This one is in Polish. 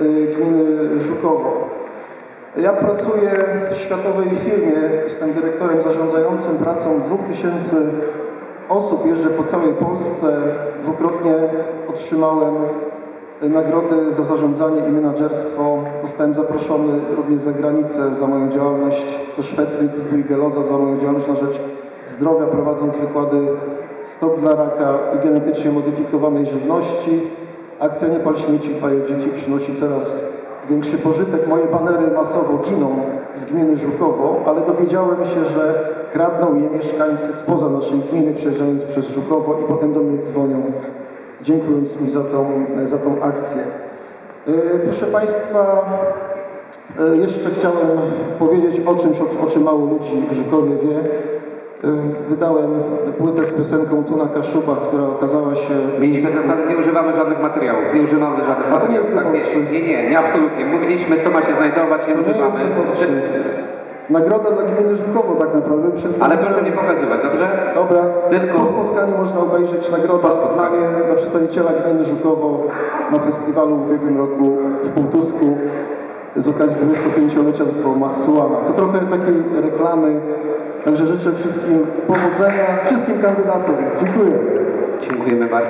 y, gminy Żukowo. Ja pracuję w światowej firmie, jestem dyrektorem zarządzającym pracą 2000 osób, jeżdżę po całej Polsce. Dwukrotnie otrzymałem nagrody za zarządzanie i menadżerstwo. Zostałem zaproszony również za granicę za moją działalność do Szwecji, Instytutu Igeloza za moją działalność na rzecz zdrowia, prowadząc wykłady stop dla raka i genetycznie modyfikowanej żywności. Akcja Nie pal śmieci, o dzieci przynosi coraz większy pożytek. Moje banery masowo giną z gminy Żukowo, ale dowiedziałem się, że kradną je mieszkańcy spoza naszej gminy, przejeżdżając przez Żukowo i potem do mnie dzwonią, dziękując mi za tą, za tą akcję. E, Proszę Państwa, e, jeszcze chciałem powiedzieć o czymś, o czym mało ludzi w Żukowie wie. E, Wydałem płytę z piosenką Tuna Kaszuba, która okazała się Mieliśmy zasadę, nie używamy żadnych materiałów, nie używamy żadnych A to nie jest. Tak, nie, nie, nie, nie, absolutnie. Mówiliśmy, co ma się znajdować, nie To używamy. Nagroda dla gminy Żukowo tak naprawdę. Ale Przedstawiciel... proszę nie pokazywać, dobrze? Dobra, Tylko- po spotkaniu można obejrzeć nagrodę dla mnie, dla przedstawiciela gminy Żukowo na festiwalu w ubiegłym roku w Półtusku z okazji 25-lecia zespołu Massuana. To trochę takiej reklamy, także życzę wszystkim powodzenia, wszystkim kandydatom. Dziękuję. Dziękujemy bardzo.